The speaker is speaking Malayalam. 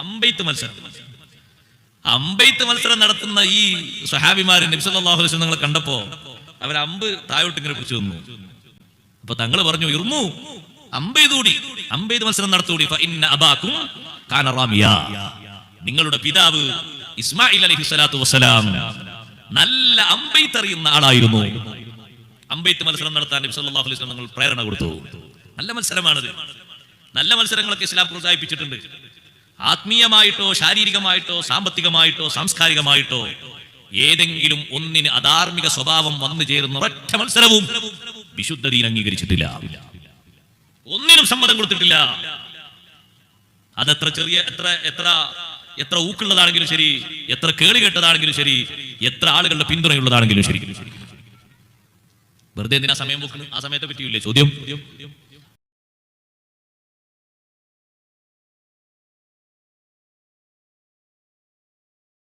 അമ്പെയ്ത്ത് മത്സരം. അമ്പെയ്ത്ത് മത്സരം നടത്തുന്ന ഈ സഹാബിമാരെ നബ്സല്ലാഹു അലൈഹി നിങ്ങൾ കണ്ടപ്പോ അവർ അമ്പ് താഴോട്ട് ഇങ്ങനെ പിടിച്ചു തന്നു അപ്പൊ തങ്ങൾ പറഞ്ഞു ഇർമു അമ്പെയ്തൂടി അമ്പെയ്ത് മത്സരം നടത്തൂടി. നിങ്ങളുടെ പിതാവ് ഇസ്മായിൽ അലഹി സ്വലാത്തു വസ്സലാം നല്ല അമ്പെയ്ത്ത് അറിയുന്ന ആളായിരുന്നു. അമ്പെയ്ത്ത് മത്സരം നടത്താൻ നബി സല്ലല്ലാഹു അലൈഹി നിങ്ങൾ പ്രേരണ കൊടുത്തു. നല്ല മത്സരമാണത്. നല്ല മത്സരങ്ങളൊക്കെ ഇസ്ലാം പ്രോത്സാഹിപ്പിച്ചിട്ടുണ്ട്. ആത്മീയമായിട്ടോ ശാരീരികമായിട്ടോ സാമ്പത്തികമായിട്ടോ സാംസ്കാരികമായിട്ടോ ഏതെങ്കിലും ഒന്നിന് അധാർമിക സ്വഭാവം വന്നു ചേരുന്ന ഒറ്റ മത്സരവും വിശുദ്ധതയിൽ അംഗീകരിച്ചിട്ടില്ല. ഒന്നിനും സമ്മതം കൊടുത്തിട്ടില്ല. അതെത്ര ചെറിയ എത്ര എത്ര എത്ര ഊക്കുള്ളതാണെങ്കിലും ശരി എത്ര കേളി കേട്ടതാണെങ്കിലും ശരി എത്ര ആളുകളുടെ പിന്തുണയുള്ളതാണെങ്കിലും ശരി. വെറുതെ എന്തിനാ സമയം പോക്കുന്നു ആ സമയത്തെ പറ്റിയില്ലേ ചോദ്യം?